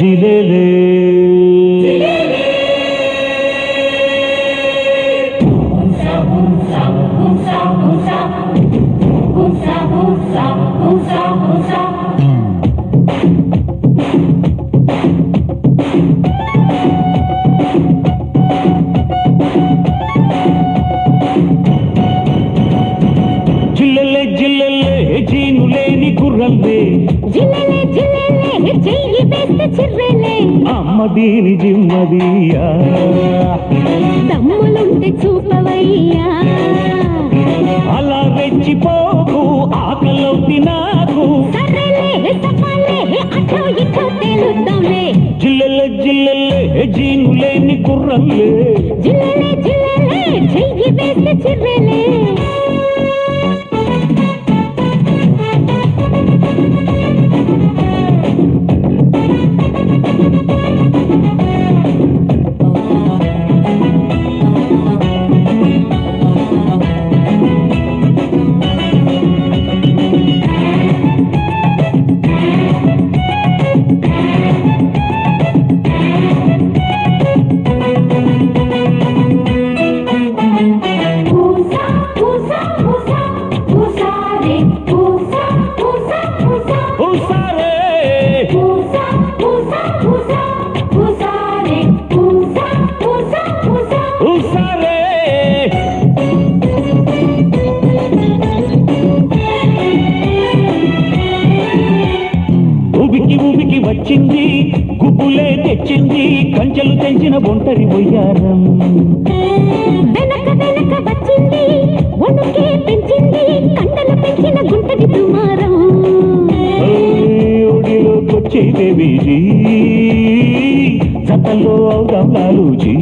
జిలేలే జిల్లెలే జిల్లెలే జీను లేని గుర్రల్లే జిల్లెలే వేస్తే చిర్రెలే. అమ్మ దీని జిమ్మదియా. దమ్ములుంటే చూపవయ్యా. అలా రెచ్చిపోకు ఆకలవుతి నాకు. జిల్లెలే జిల్లెలే జీను లేని గుర్రల్లే జిల్లెలే జిల్లెలే చెయ్యి చిర్రెలే. వచ్చింది గుబ్బులే తెచ్చింది కంచెలు తెంచిన ఒంటరి బొయ్యారం వెనక వెనక వచ్చింది వణుకే పెంచింది కండలు పెంచిన దుమారం. ఒడిలోకొచ్చే లాలూజీ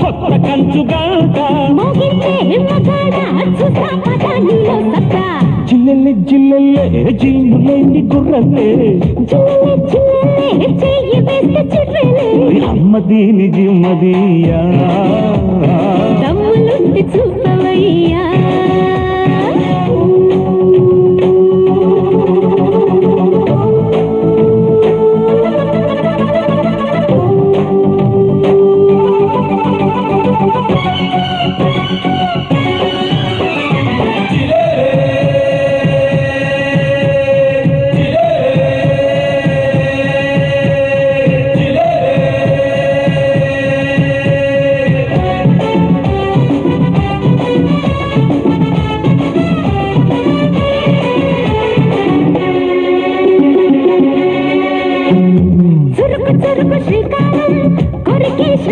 కొత్త కంచు గంట మోగించే మగాడ చూసా పద నీలో సత్తా జిల్లెల్లె జిల్లెల్లె గుర్రలే చెయ్యి వేస్తే చిర్రెలే అమ్మ దీని జిమ్మదియా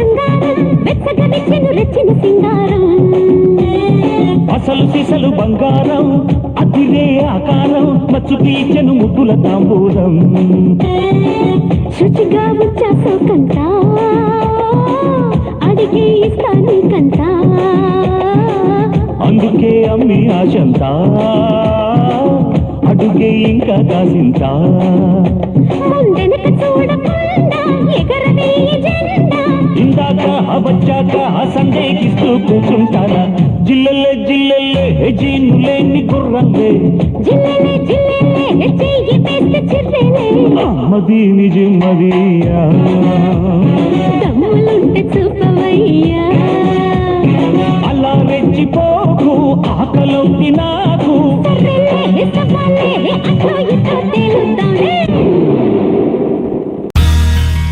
కొరికే శృంగారం వెచ్చగనిచ్చెను రెచ్చిన సింగారం. అసలు సిసలు బంగారం అతిరే ఆకారం మచ్చు తీర్చెను ముద్దుల తాంబూలం. శుచిగా వచ్చాసో కంట అడిగి ఇస్తాను కంట. అందుకే అమ్మి ఆశంతా అడుగే ఇంకా కాసింతా కూర్చుంటారా జిల్లెల్లే జిల్లెల్లే జీనులేని గుర్రల్లే జిల్లెలే జిల్లెలే చెయ్యి వేస్తే చిర్రెలే. అమ్మ దీని జిమ్మదియా దమ్ములుంటే చూపవయ్యా. అలా రెచ్చిపోకు ఆకలవుతి నాకు. సర్రెలే సఫాలే అటో ఇటో తేలుద్దాంలే